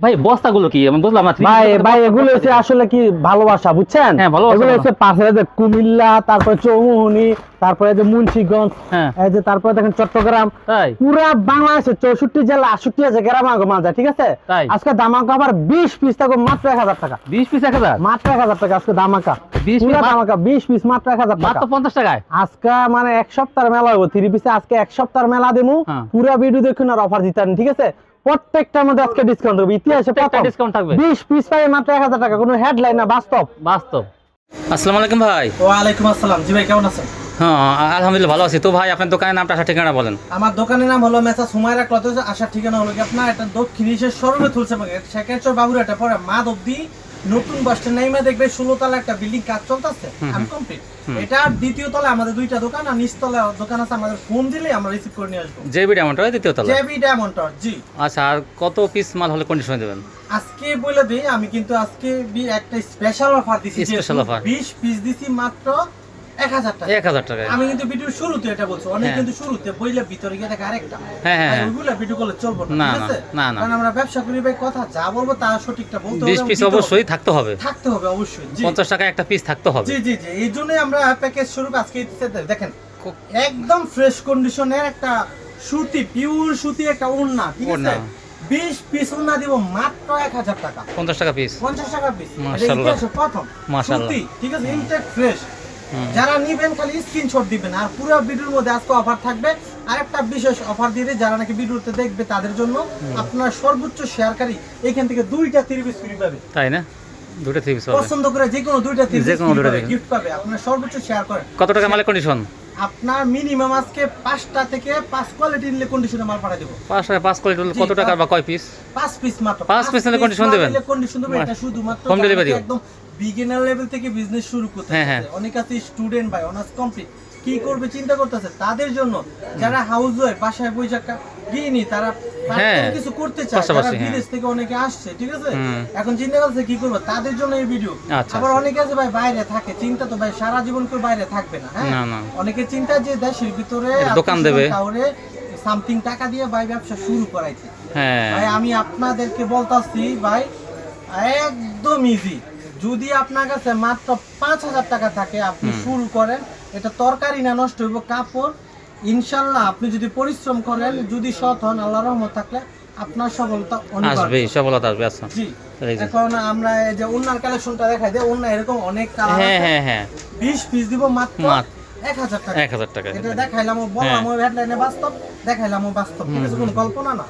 ভাই বস্তাগুলো কি? আমি বুঝলাম না ভাই ভাই এগুলো হচ্ছে আসলে কি ভালোবাসা বুঝছেন? হ্যাঁ, ভালোবাসা এগুলো হচ্ছে পাশে যে কুমিল্লা তারপরে চৌমুহনি তারপরে যে মুন্সিগঞ্জ হ্যাঁ। এই যে তারপরে দেখেন চট্টগ্রাম পুরা বাংলাদেশে চৌষট্টি জেলা আটষট্টি আছে গ্রাম আগে ঠিক আছে? আজকে দামাকা আবার বিশ পিস থাকবে মাত্র এক হাজার টাকা। বিশ পিস এক হাজার? মাত্র এক হাজার টাকা আজকে দামাকা। 20 পুরা পিস বিশ পিস মাত্র এক হাজার মাত্র পঞ্চাশ টাকায়? আজকে মানে এক সপ্তাহের মেলা হইব থ্রি পিসে আজকে এক সপ্তাহের মেলা দেবো। পুরা ভিডিও দেখুন আর অফার দিতেন ঠিক আছে? প্রত্যেকটার মধ্যে আজকে ডিসকাউন্ট দেবো ইতিহাসে প্রথম ডিসকাউন্ট থাকবে। বিশ পিস পাই মাত্র এক হাজার টাকা। কোনো হেডলাইন না বাস্তব। বাস্তব। আসসালামু আলাইকুম ভাই। ওয়া আলাইকুম আসসালাম। জি ভাই কেমন আছেন? হ্যাঁ আলহামদুলিল্লাহ ভালো আছি। তো ভাই আপনার দোকানের নামটা আসার ঠিকানা বলেন। আমার দোকানের নাম হলো মেসা সুমাইরা ক্লথ আসার ঠিকানা হলো কি আপনার? একটা দক্ষিণ এশিয়ার শোরুমে তুলছে সেকেন্ডচর বাবুর একটা পরে মা অব্দি নতুন বাস স্ট্যান্ড নাইমা দেখবে ষোলো তলা একটা বিল্ডিং কাজ চলতেছে। আমি কমপ্লিট এটা দ্বিতীয় তলায় আমাদের দুইটা দোকান আর নিচতলা দোকান আছে আমাদের ফোন দিলে আমরা রিসিভ করে নিয়ে আসব। জেবি ডায়মন্ড হয় দ্বিতীয় তলা জেবি ডায়মন্ড জি। আচ্ছা আর কত পিস মাল হলে কন্ডিশন দেবেন? আজকে বলে দিই আমি কিন্তু আজকে বি- একটা স্পেশাল অফার দিছি স্পেশাল অফার 20 পিস দিছি মাত্র। এক হাজার টাকা। এক হাজার টাকায় আমি কিন্তু ভিডিওর শুরুতে এটা বলছি অনেক। কিন্তু শুরুতে বইলে ভিতরে গিয়ে দেখে আরেকটা। হ্যাঁ, হ্যাঁ, ভাই। ভিডিও করলে চলবো না না, ঠিক আছে? না, না। কারণ আমরা ব্যবসা করি ভাই কথা যা বলব তা সঠিকটা বলতে হবে বিশ এবং পিস অবশ্যই থাকতে হবে। থাকতে হবে অবশ্যই। জি। পঞ্চাশ একটা পিস থাকতে হবে। জি জি জি। এই জন্যই আমরা প্যাকেজ স্বরূপ আজকে দেখেন একদম ফ্রেশ কন্ডিশনের একটা সুতি পিওর সুতি একটা ওড়না ঠিক আছে? ওড়না। বিশ পিস ওড়না দিব মাত্র এক হাজার টাকা। পঞ্চাশ টাকা পিস পঞ্চাশ টাকা পিস মাশাআল্লাহ। প্রথম মাশাআল্লাহ। ঠিক আছে? Intact fresh. যারা নিবেন খালি স্ক্রিনশট দিবেন আর পুরো ভিডিওর মধ্যে আজকে অফার থাকবে। আরেকটা বিশেষ অফার দিয়ে যারা নাকি ভিডিওতে দেখবে তাদের জন্য। আপনার সর্বোচ্চ শেয়ারকারী এখান থেকে দুইটা পিস ফ্রি পাবে তাই না? দুটো থ্রি পিস পছন্দ করে যে কোনো দুইটা থ্রি যে পিস কোনো দুইটা গিফট পাবে। আপনার সর্বোচ্চ শেয়ার করেন। কত টাকা মালের কন্ডিশন আপনার মিনিমাম আজকে পাঁচটা থেকে পাঁচ কোয়ালিটি নিলে কন্ডিশনে মাল পাঠিয়ে দেবো। পাঁচ টাকা পাঁচ কোয়ালিটি হলে কত টাকা বা কয় পিস পাঁচ পিস মাত্র। পাঁচ piece নিলে condition দেবেন? কন্ডিশন দেবেন এটা শুধুমাত্র নাকি ও? একদম বিগিনার লেভেল থেকে বিজনেস শুরু করতে হ্যাঁ, হ্যাঁ। অনেক আছে স্টুডেন্ট ভাই অনার্স কমপ্লিট কি করবে চিন্তা করতেছে? তাদের জন্য যারা হাউস ওয়াইফ বাসায় চাকা গিয়েনি তারা হ্যাঁ, কিছু করতে চায়। যারা। বিদেশ থেকে অনেকে আসছে ঠিক আছে? এখন চিন্তা করছে কি করবে? তাদের জন্য এই ভিডিও আচ্ছা, আবার আচ্ছা। অনেকে আছে ভাই বাইরে থাকে। চিন্তা তো ভাই সারা জীবন কেউ বাইরে থাকবে না হ্যাঁ। অনেকে চিন্তা যে দেশের ভিতরে দোকান দেবে। কাউরে সামথিং টাকা দিয়ে ভাই ব্যবসা শুরু করাইছে। হ্যাঁ। ভাই আমি আপনাদেরকে বলতাছি ভাই একদম ইজি যদি আপনার কাছে মাত্র পাঁচ হাজার টাকা থাকে আপনি শুরু করেন এটা তরকারি না নষ্ট হইব কাপড়। ইনশাল্লাহ আপনি যদি পরিশ্রম করেন যদি সৎ হন আল্লাহ রহমত থাকলে আপনার সফলতা আসবে সফলতা আসবে আচ্ছা। এখন আমরা এই যে অন্যার কালেকশনটা দেখাই দেয় অন্য এরকম অনেক কালার হ্যাঁ হ্যাঁ হ্যাঁ। বিশ পিস দিব মাত্র। এক হাজার টাকা। এক হাজার টাকা। এটা দেখাইলাম বললাম হ্যাঁ। হেডলাইনে বাস্তব দেখাইলাম বাস্তব। ঠিক আছে কোনো কল্পনা না।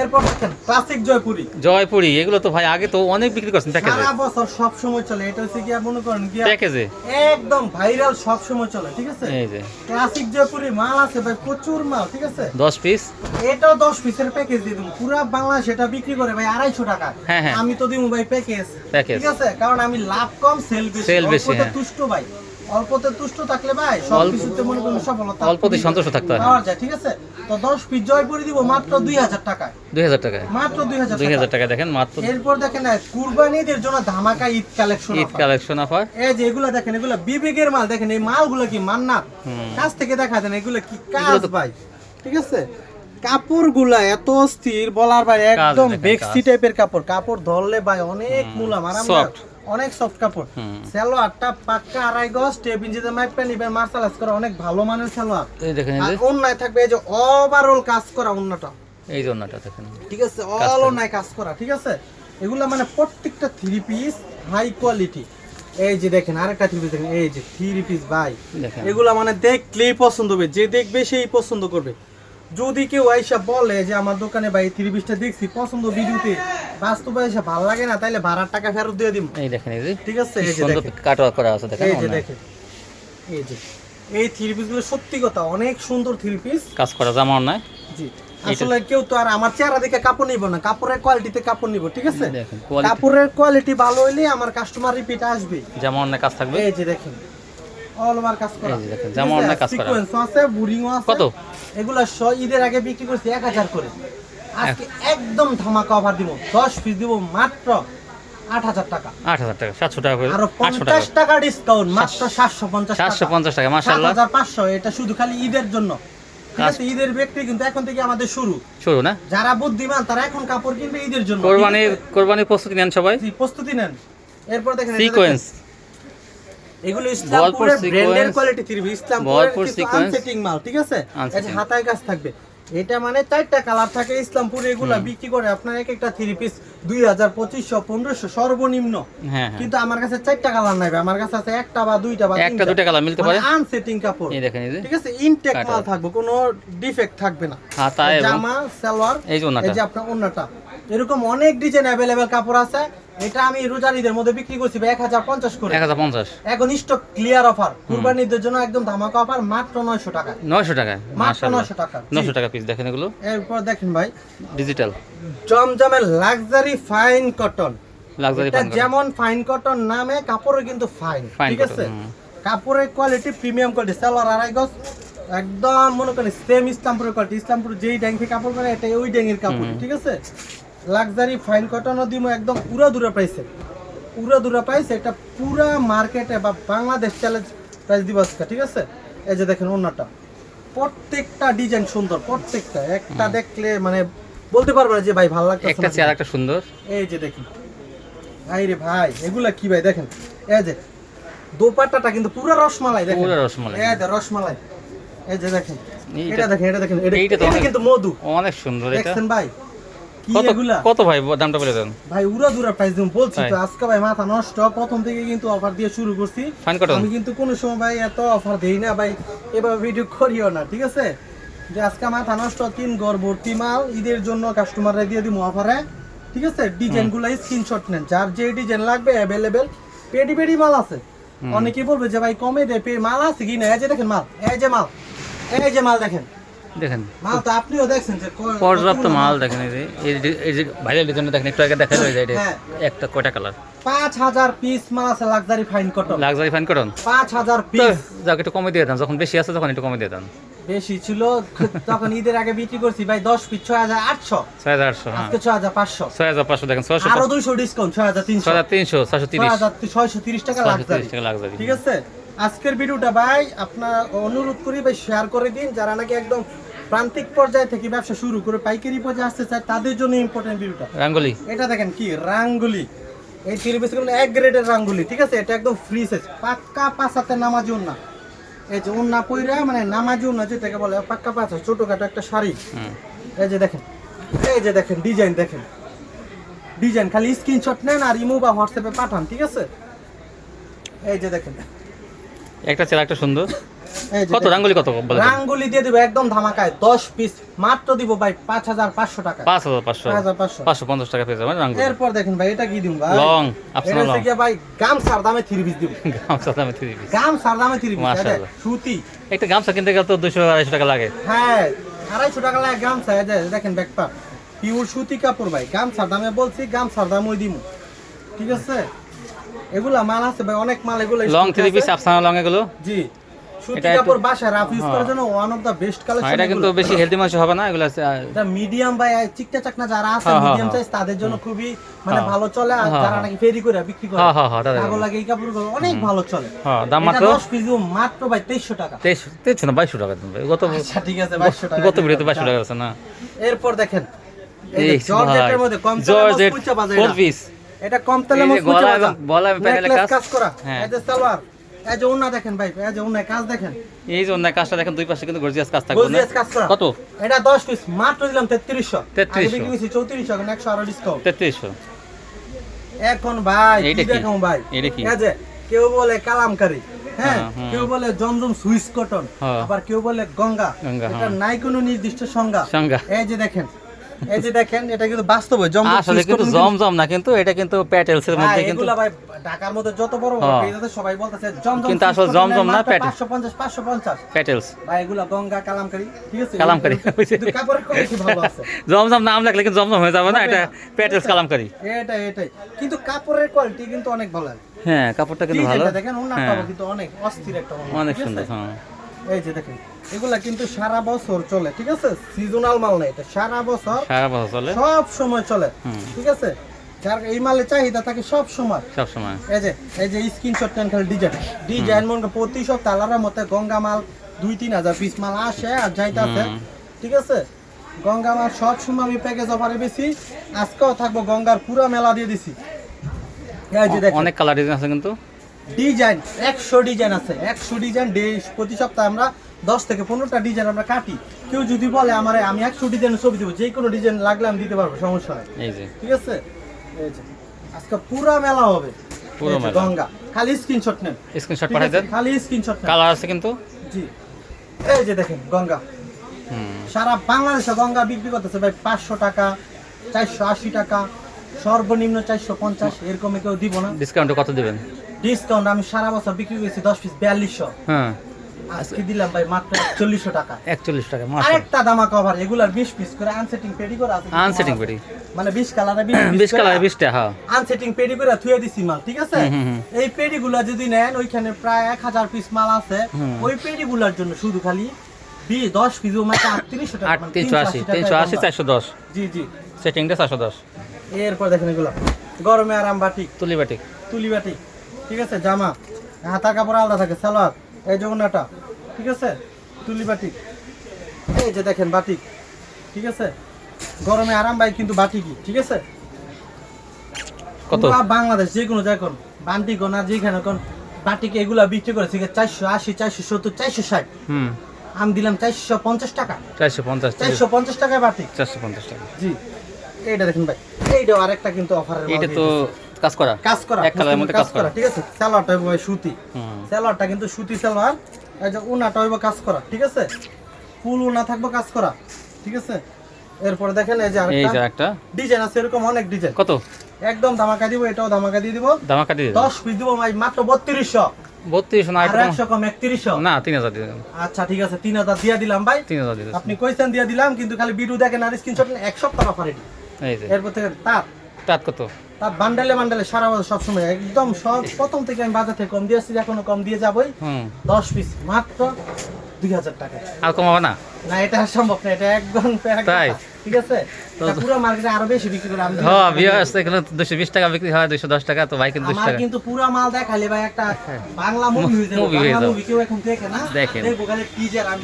এরপর ক্লাসিক জয়পুরি। জয়পুরি এগুলো তো ভাই আগে তো অনেক বিক্রি করছেন প্যাকেজে। সারা বছর সব সময় চলে এটা হচ্ছে কি মনে করেন কি প্যাকেজে? একদম ভাইরাল সব সময় চলে ঠিক আছে? এই যে। ক্লাসিক জয়পুরি মাল আছে ভাই প্রচুর মাল ঠিক আছে? দশ পিস এটাও দশ পিসের প্যাকেজ দিয়ে পুরো বাংলাদেশ এটা বিক্রি করে ভাই আড়াইশো টাকা। হ্যাঁ, হ্যাঁ। আমি তো দিব ভাই প্যাকেজ ঠিক আছে? কারণ আমি লাভ কম সেল বেশি। Sell বেশি, হ্যাঁ। তুষ্ট ভাই। অল্পতে তুষ্ট থাকলে ভাই সব কিছুতে মনে করেন সফলতা অল্পতে সন্তুষ্ট থাকতে হয়। পাওয়া যায় ঠিক আছে? তো দশ পিস জয়পুরি দিব মাত্র দুই হাজার টাকায়। দুই হাজার টাকায়। মাত্র দুই হাজার দুই হাজার টাকা টাকা দেখেন মাত্র এরপর দেখেন কুরবানিদের জন্য ধামাকা Eid collection Eid collection offer এই যে এগুলা দেখেন এগুলা বিবেকের মাল। দেখেন এই মালগুলো কি মান্নাত? হুম। কাছ থেকে দেখা দেন এগুলো কি কাজ ভাই? ঠিক আছে? কাপড়গুলা এত স্থির বলার ভাই একদম বেক্সি টাইপের কাপড়। কাপড় ধরলে ভাই অনেক মুলাম। আরাম। অনেক সফট কাপড়। হুম। সালোয়ারটা পাক্কা আড়াই গজ টেপ ইঞ্চিতে মাইপটা নিবেন মার্শাল করে অনেক ভালো মানের সালোয়ার। এই দেখেন এই আর যে। অন্যায় থাকবে এই যে ওভারঅল কাজ করা অন্যটা। এই জন্যটা দেখেন। ঠিক আছে অল। অন্যায় কাজ করা ঠিক আছে? এগুলা মানে প্রত্যেকটা থ্রি পিস হাই কোয়ালিটি এই যে দেখেন আরেকটা থ্রি পিস দেখেন এই যে থ্রি পিস ভাই। দেখেন। এগুলা মানে দেখলেই পছন্দ হবে যে দেখবে সেই পছন্দ করবে। যদি কেউ আইসা বলে যে আমার দোকানে ভাই থ্রি পিসটা দেখছি পছন্দ ভিডিওতে বাস্তবে এসে ভালো লাগে না তাইলে ভাড়ার টাকা ফেরত দিয়ে দিব এই দেখেন এই যে ঠিক আছে? এই যে সুন্দর কাটওয়ার্ক করা আছে দেখেন এই যে দেখেন। এই যে। এই থ্রি পিসগুলো সত্যি কথা অনেক সুন্দর থ্রি পিস কাজ করা জামা অন্যায় জি। আসলে কেউ তো আর আমার চেহারা দেখে কাপড় নিব না কাপড়ের কোয়ালিটিতে কাপড় নিব ঠিক আছে? কাপড়ের কোয়ালিটি ভালো হইলে আমার কাস্টমার রিপিট আসবে। জামা অন্যায় কাজ থাকবে? এই যে দেখেন অল ওভার কাজ করা। এই যে দেখেন, জামা অন্য কাজ করা। সিকোয়েন্স আছে বুরিং আছে। কত? এগুলা ঈদের আগে বিক্রি করছি 1000 করে। আজকে একদম ধামাকা অফার দিব। 10 পিস দিব মাত্র 8000 টাকা। আট হাজার টাকা সাতশো টাকা করে। আরও আটশো টাকা। 50 টাকা ডিসকাউন্ট মাত্র 750 টাকা। সাতশো পঞ্চাশ টাকা মাসাল্লাহ 7500 এটা শুধু খালি ঈদের জন্য। ঠিক আছে ঈদের বিক্রি কিন্তু এখন থেকে আমাদের শুরু। শুরু না? যারা বুদ্ধিমান তারা এখন কাপড় কিনবে ঈদের জন্য। কোরবানির প্রস্তুতি নেন সবাই। জি, প্রস্তুতি নেন। এরপর দেখেন সিকোয়েন্স এগুলো ইসলামপুরের ব্র্যান্ডের কোয়ালিটি থ্রি ইসলামপুরের কিছু। আনসেটিং মাল ঠিক আছে? এই হাতায় কাজ থাকবে। এটা মানে চারটা কালার থাকে ইসলামপুরে এগুলা বিক্রি করে আপনার এক একটা থ্রি পিস দুই হাজার পঁচিশশো পনেরোশো সর্বনিম্ন। হ্যাঁ হ্যাঁ। কিন্তু আমার কাছে চারটা কালার নাই আমার কাছে আছে একটা বা দুইটা বা একটা দুটা কালার মিলতে পারে? আনসেটিং কাপড়। এই দেখেন ঠিক আছে? ইনটেক। মাল থাকবে কোনো ডিফেক্ট থাকবে না। হাতা জামা সালোয়ার এই যে এই যে আপনার অন্যটা এরকম অনেক ডিজাইন অ্যাভেলেবেল কাপড় আছে। এটা আমি রোজার ঈদের মধ্যে বিক্রি করছি এক হাজার পঞ্চাশ করে। এক হাজার পঞ্চাশ। এখন স্টক ক্লিয়ার অফার কুরবানির ঈদের জন্য একদম ধামাকা অফার মাত্র নয়শো টাকা। নয়শো টাকা মাত্র নয়শো টাকা। নশো টাকা পিস দেখেন এগুলো। এরপর দেখেন ভাই ডিজিটাল জমজমের লাক্সারি ফাইন কটন লাক্সারি যেমন ফাইন কটন নামে কাপড়ও কিন্তু ফাইন ঠিক আছে? কাপড়ের কোয়ালিটি প্রিমিয়াম কোয়ালিটি সালোয়ার আড়াই গজ একদম মনে করেন সেম ইসলামপুরের কোয়ালিটি ইসলামপুর যেই ড্যাঙ্কি কাপড় করে এটা ওই ড্যাঙ্গের কাপড় ঠিক আছে? লাক্সারি ফাইন কটনও দিব একদম পুরো দূরে প্রাইসে পুরো দূরে প্রাইস এটা পুরা মার্কেটে বা বাংলাদেশ চ্যালেঞ্জ প্রাইস দিব আজকে ঠিক আছে? এই যে দেখেন অন্যটা প্রত্যেকটা ডিজাইন সুন্দর প্রত্যেকটা। একটা দেখলে মানে বলতে পারবে না যে ভাই ভালো লাগছে একটা চেয়ার একটা সুন্দর। এই যে দেখুন। ভাই রে ভাই এগুলা কি ভাই দেখেন? এই যে দোপাট্টাটা কিন্তু পুরো রসমালাই দেখেন। পুরো রসমালাই। এই যে রসমালাই। এই যে দেখেন। এটা দেখেন এটা দেখেন। এটা কিন্তু মধু। অনেক সুন্দর এটা। দেখছেন ভাই? কত কত ভাই দামটা বলে দেন? ভাই উড়া দুরা প্রাইস বলছি তো আজকে ভাই মাথা নষ্ট প্রথম থেকে কিন্তু অফার দিয়ে শুরু করছি। আমি কিন্তু কোনো সময় ভাই এত অফার দেই না ভাই এবার ভিডিও করিও না ঠিক আছে? যে আজকে মাথা নষ্ট তিন গড় ভর্তি মাল ঈদের জন্য কাস্টমাররা দিয়ে দিব অফারে ঠিক আছে? স্ক্রিনশট নেন যার যে ডিজাইন লাগবে অ্যাভেলেবেল পেডি পেডি মাল আছে। অনেকেই বলবে যে ভাই কমে দে পে মাল আছে কি না? এই যে দেখেন মাল এই যে মাল এই যে মাল দেখেন। দেখেন। আপনিও দেখছেন পর্যাপ্ত মাল দেখেন এই যে এই যে- ভাইরাল ডিজাইন দেখেন একটু আগে এটা হ্যাঁ। একটা কয়টা কালার পাঁচ হাজার পিস মাল আছে luxury fine cotton luxury fine করুন পাঁচ হাজার পিস যাক একটু কমে দিয়ে দেন যখন বেশি আছে তখন একটু কমে দিয়ে দেন। বেশি ছিল তখন ঈদের আগে বিক্রি করছি ভাই দশ পিস ছয় হাজার আটশো। ছয় হাজার আটশো হ্যাঁ। আজকে ছয় হাজার পাঁচশো। ছয় হাজার পাঁচশো দেখেন ছয়শো আরও দুইশো ডিসকাউন্ট ছয় হাজার তিনশো। ছয় হাজার তিনশো ছয়শো ছয় তিরিশ হাজার ছয়শো তিরিশ টাকা লাক্সারি ঠিক আছে? আজকের ভিডিওটা ভাই আপনার অনুরোধ করি ভাই শেয়ার করে দিন। যারা নাকি একদম প্রান্তিক পর্যায় থেকে ব্যবসা শুরু করে পাইকারি পর্যায়ে আসতে চায় তাদের জন্য ইম্পর্টেন্ট ভিডিওটা। রাঙ্গলি। এটা দেখেন কি? রাঙ্গুলি। এই থ্রি পিস এক গ্রেডের রাঙ্গুলি ঠিক আছে? এটা একদম ফ্রি সাইজ পাক্কা পাঁচাতে নামাজি উন্না। এই যে উন্না পইরা মানে নামাজি উন্না যেটাকে বলে পাক্কা পাঁচা ছোটখাটো একটা শাড়ি। এই যে দেখেন এই যে দেখেন ডিজাইন দেখেন। ডিজাইন খালি স্ক্রিনশট নেন আর ইমো বা হোয়াটসঅ্যাপে পাঠান ঠিক আছে? এই যে দেখেন। একটা ছেলে একটা সুন্দর। কত। রাঙ্গলি কত বলে রাঙ্গুলি দিয়ে দিব একদম ধামাকায়। দশ পিস মাত্র দিব ভাই পাঁচ হাজার পাঁচশো টাকা। পাঁচ হাজার পাঁচশো। পাঁচশো। পঞ্চাশ টাকা পেয়ে যাবেন রাঙ্গুলি। এরপর দেখেন ভাই এটা কি দিব ভাই? লং আপনার লং। ভাই গামছার দামে থ্রি পিস দিব। গামছা দামে থ্রি পিস গামছার দামে থ্রি পিস। সুতি। একটা গামছা কিনতে গেলে তো দুশো আড়াইশো টাকা লাগে। হ্যাঁ আড়াইশো টাকা লাগে গামছা এই যে দেখেন ব্যাগটা পিওর সুতি কাপড় ভাই গামছার দামে বলছি গামছার দাম। ওই দিব ঠিক আছে? এগুলা মাল আছে ভাই অনেক মাল এগুলো long three piece Afsana long এগুলো? জি। সুতি কাপড় বাসায় রাফ ইউজ হ্যাঁ। করার জন্য ওয়ান অফ দা বেস্ট হ্যাঁ, কালেকশন এটা কিন্তু বেশি হেলদি মাংস হবে না এগুলো আছে, এটা মিডিয়াম বা চিকটা চাকনা যারা আছে হ্যাঁ, হ্যাঁ, মিডিয়াম হ্যাঁ। সাইজ তাদের জন্য খুবই মানে হ্যাঁ। ভালো চলে আর হ্যাঁ, যারা হ্যাঁ। নাকি ফেরি করে বিক্রি করে হ্যাঁ হ্যাঁ হ্যাঁ তাদের ভালো লাগে এই কাপড়গুলো অনেক ভালো চলে। হ্যাঁ দাম মাত্র? 10 পিস মাত্র ভাই 2300 টাকা। তেইশ তেইশ না বাইশশো টাকা দেন ভাই গত আচ্ছা ঠিক আছে 2200 টাকা। গত ভিডিওতে বাইশশো টাকা আছে না। এরপর দেখেন এই জর্জেটের মধ্যে কম জর্জেট মজবুত চাপা যায় ফোর এটা। পিস এটা কম তেলে মজবুত প্যানেলে কাজ। করা। হ্যাঁ। এই যে সালোয়ার। এই যে ওন্না দেখেন ভাই এই যে ওন্নায় কাজ দেখেন। এই যে অন্যায় কাজটা দেখেন দুই পাশে কিন্তু গর্জিয়াস কাজ থাকবে গর্জিয়াস কাজ করা। কত? এটা 10 পিস মাত্র দিলাম 3300 3300 বিক্রি করেছি 3400 এখন 100 আরও ডিসকাউন্ট তেত্রিশশো। এখন ভাই কি দেখাম ভাই? এইটা কি? এই যে কেউ বলে কালামকারী হ্যাঁ? হ্যাঁ, হ্যাঁ। কেউ বলে জমজম সুইস কটন। আবার কেউ বলে গঙ্গা। এটা। নাই কোনো নির্দিষ্ট সংজ্ঞা। সংজ্ঞা। এই যে দেখেন এই যে দেখেন এটা কিন্তু বাস্তব জমজম আসলে কিন্তু জমজম না কিন্তু এটা কিন্তু প্যাটেলস এর মধ্যে কিন্তু ভাই ঢাকার মধ্যে যত বড় বড় হ্যাঁ। পেজ আছে সবাই বলতেছে জমজম কিন্তু আসলে জমজম না, মাত্র প্যাটেল। 550 550 প্যাটেলস ভাই এগুলা গঙ্গা কালামকারী ঠিক আছে? কালামকারী। কিন্তু কাপড়ের কোয়ালিটি ভালো আছে। জমজম নাম লাগলে কিন্তু জমজম হয়ে যাবে না এটা প্যাটেলস কালামকারি। এটাই এটাই। কিন্তু কাপড়ের কোয়ালিটি কিন্তু অনেক ভালো। হ্যাঁ কাপড়টা কিন্তু ভালো। দেখেন হ্যাঁ। কিন্তু অনেক অস্থির একটা অনেক সুন্দর হ্যাঁ। এই যে দেখেন এগুলা কিন্তু সারা বছর চলে ঠিক আছে? সিজনাল মাল না এটা সারা বছর সারা বছর চলে। সব সময় চলে ঠিক আছে? যার এই মালের চাহিদা থাকে সব সময়। সব সময়। এই যে এই যে স্ক্রিনশট নেন খালি ডিজাইন ডিজাইন মনে প্রতি সপ্তাহ মতে গঙ্গা মাল দুই তিন হাজার পিস মাল আসে আর যাইতাছে। ঠিক আছে? গঙ্গা মাছ সব সময় আমি প্যাকেজ অফারে বেশি। আজকেও থাকব গঙ্গার পুরো মেলা দিয়ে দিছি। এই যে দেখেন। অনেক কালার ডিজাইন আছে কিন্তু। ডিজাইন একশো ডিজাইন আছে। একশো ডিজাইন প্রতি সপ্তাহে আমরা দশ থেকে পনেরোটা ডিজাইন আমরা কাটি। কেউ যদি বলে আমার আমি একশো ডিজাইনের ছবি দেবো যে কোনো ডিজাইন লাগলে আমি দিতে পারব সমস্যা নেই। ঠিক আছে? আজকে পুরো মেলা হবে। পুরো মেলা। গঙ্গা। খালি স্ক্রিনশট নেন। স্ক্রিনশট পাঠাই দেন। খালি স্ক্রিনশট কালার আছে কিন্তু? জি। এই যে দেখেন গঙ্গা। সারা বাংলাদেশে গঙ্গা বিক্রি করতেছে ভাই পাঁচশো টাকা চারশো আশি টাকা। সর্বনিম্ন চারশো পঞ্চাশ এরকমে কেউ দিব না। ডিসকাউন্টে কত দেবেন? ডিসকাউন্ট আমি সারা বছর বিক্রি করেছি দশ পিস বিয়াল্লিশশো। হ্যাঁ। আজকে দিলাম ভাই মাত্র চল্লিশশো টাকা। একচল্লিশ টাকা আরেকটা দামা কভার এগুলার বিশ পিস করে আনসেটিং পেডি করে আছে। আনসেটিং পেটি মানে বিশ কালারে বিশ কালার বিশটা হ্যাঁ। আনসেটিং পেডি করে থুয়ে দিছি মাল ঠিক আছে। এই পেডি গুলা যদি নেন ওইখানে প্রায় এক হাজার পিস মাল আছে। ওই পেডি গুলার জন্য শুধু খালি বি দশ পিস মাত্র আটত্রিশশো টাকা আট মানে তিনশো আশি তিনশো আশি চারশো দশ। জি জি। সেটিংটা চারশো দশ। এরপর দেখেন এগুলো। গরমে আরাম বাটি তুলি বাটি তুলি বাটি ঠিক আছে জামা হাতার কাপড় আলাদা থাকে সালোয়ার এই জগন্নাটা ঠিক আছে তুলি বাটি এই যে দেখেন বাটিক ঠিক আছে গরমে আরাম ভাই কিন্তু বাটিকই ঠিক আছে? কত? বাংলাদেশ যে কোনো জায়গা কোন বান্টি কোন আর যেখানে কোন বাটিকে এগুলা বিক্রি করেছে চারশো আশি চারশো সত্তর চারশো ষাট। হুম। আমি দিলাম চারশো পঞ্চাশ টাকা। চারশো পঞ্চাশ চারশো পঞ্চাশ টাকায় বাটিক চারশো পঞ্চাশ টাকা। জি এইটা দেখেন ভাই। এইটাও আরেকটা কিন্তু অফারের এইটা তো কাজ করা? কাজ করা এক কালারের মধ্যে কাজ করা। ঠিক আছে? সালোয়ারটা সুতি। সালোয়ারটা কিন্তু সুতি সালোয়ার। এই যে উনাটা হইব কাজ করা ঠিক আছে? ফুল উনা থাকব কাজ করা ঠিক আছে? এরপরে দেখেন এই যে এই যে আরেকটা। একটা ডিজাইন আছে এরকম অনেক ডিজাইন। কত? একদম ধামাকা দিব এটাও ধামাকা দিয়ে দিব। কাটি দিন দশ পিস দিব ভাই মাত্র বত্রিশশো। বত্রিশ না আর এটা একশো কম একত্রিশশো। না তিন হাজার দিয়ে দেন আচ্ছা ঠিক আছে তিন হাজার দিয়ে দিলাম ভাই। তিন হাজার দিয়ে দেন। আপনি কইছেন দিয়ে দিলাম কিন্তু খালি ভিডিও দেখেন আর স্ক্রিনশট এক সপ্তাহ অফার এটি এরপর থেকে তার তাত কত? বান্ডেলে বান্ডেলে সারা বছর সবসময়। একদম সব প্রথম থেকে আমি বাজার থেকে কম এখনও কম দিয়ে যাবই। দশ পিস মাত্র দুই হাজার টাকা। আর কমাবে না? না এটা সম্ভব না এটা একদম তাই? ঠিক আছে? এটা পুরো মার্কেটে আরও বেশি বিক্রি করে আমি হ্যাঁ এখানে টাকা বিক্রি হয় টাকা তো ভাই কিন্তু দুশো আমার টাকা। কিন্তু পুরো মাল দেখালে ভাই একটা বাংলা মুভি হয়ে যাবে। বাংলা মুভি কেউ এখন দেখে না। দেখেন। দেখব খালি টিজার আমি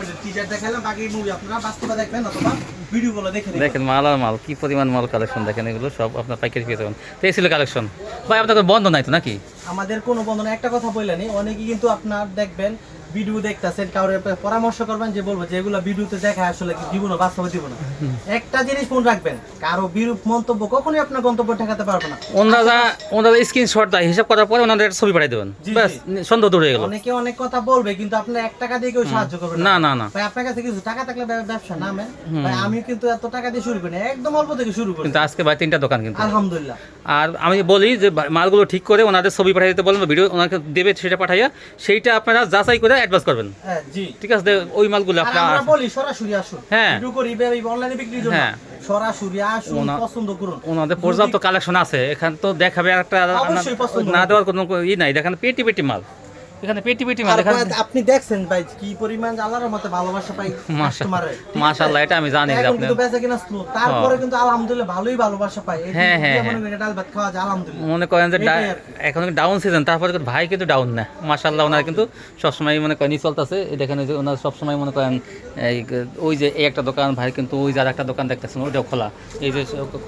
মিনিট টিজার দেখালাম বাকি মুভি আপনারা বাস্তবে দেখবেন অথবা ভিডিও গুলো দেখে। দেখেন মাল আর মাল কি পরিমাণ মাল কালেকশন দেখেন এগুলো সব আপনার পাইকারি পেয়ে যাবেন। তো এই ছিল কালেকশন ভাই আপনাদের বন্ধ নাই তো নাকি? আমাদের কোনো বন্ধ বন্ধন একটা কথা বললেনি অনেকেই কিন্তু আপনার দেখবেন ভিডিও দেখতেছেন কারোর পরামর্শ করবেন যে বলব যে এগুলো ভিডিওতে দেখা আসলে কি দিব না বাস্তবে দিব না একটা জিনিস মনে রাখবেন কারও বিরূপ মন্তব্য কখনোই আপনার গন্তব্য ঠেকাতে পারবে না। ওনারা ওনারা স্ক্রিনশট দেয় হিসাব করার পরে ওনাদের ছবি পাঠিয়ে দেবেন। ব্যাস সন্দেহ দূর হয়ে গেল। অনেকে অনেক কথা বলবে কিন্তু আপনার এক টাকা দিয়ে কেউ সাহায্য করবে না। না না ভাই আপনার কাছে কিছু টাকা থাকলে ব্যব- ব্যবসা নামে ভাই আমি কিন্তু এত টাকা দিয়ে শুরু করি একদম অল্প থেকে শুরু করি কিন্তু আজকে ভাই তিনটা দোকান কিন্তু। আলহামদুলিল্লাহ। আর আমি বলি যে মালগুলো ঠিক করে ওনাদের ছবি পাঠিয়ে দিতে বলবেন ভিডিও ওনাকে দেবে সেটা পাঠাইয়া সেইটা আপনারা যাচাই করে অ্যাডভান্স করবেন। হ্যাঁ জি। ঠিক আছে ওই মালগুলো আপনারা আপনার আমরা বলি সরাসরি আসুন। হ্যাঁ। ভিডিও করি অনলাইনে বিক্রির জন্য। হ্যাঁ। সরাসরি আসুন পছন্দ করুন। ওনাদের পর্যাপ্ত কালেকশন আছে এখান তো দেখাবে একটা না দেওয়ার কোনো ই নাই দেখেন পেটি পেটি মাল। এখানে পেটি পেটি মাল আপনি দেখছেন ভাই কি পরিমাণ আল্লাহর মতে ভালোবাসা পাই মাশাআল্লাহ এটা আমি জানি যে আপনি বেচা কিনা স্লো তারপরে কিন্তু আলহামদুলিল্লাহ ভালোই ভালোবাসা পাই। হ্যাঁ, হ্যাঁ, হ্যাঁ। ডাল ভাত খাওয়া যায় আলহামদুলিল্লাহ। মনে করেন যে। এখন ডাউন সিজন তারপরে কিন্তু ভাই কিন্তু ডাউন না। মাশাল্লাহ ওনার কিন্তু সবসময় মনে করেন চলতেছে। দেখেন যে ওনার সবসময় মনে করেন এই ওই যে এই একটা দোকান ভাই কিন্তু ওই যার একটা দোকান দেখতেছেন ওইটাও খোলা। এই যে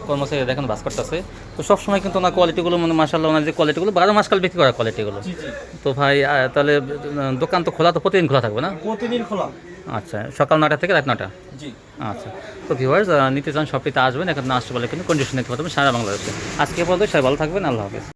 কর্মচারী দেখেন বাস করতেছে। তো সবসময় কিন্তু ওনার কোয়ালিটিগুলো মানে মাশাল্লাহ ওনার যে কোয়ালিটিগুলো বারো মাস কাল বিক্রি করা কোয়ালিটিগুলো তো ভাই তাহলে দোকান তো খোলা তো প্রতিদিন খোলা থাকবে না? প্রতিদিন খোলা। আচ্ছা সকাল নটা থেকে রাত নটা জি। আচ্ছা। তো ভিউয়ার্স নিতে চান সবটিতে আসবেন এখন আসতে পারলে কিন্তু কন্ডিশন নিতে পারবেন সারা বাংলাদেশে। আজকে পর্যন্ত সবাই ভালো থাকবেন আল্লাহ হাফিজ।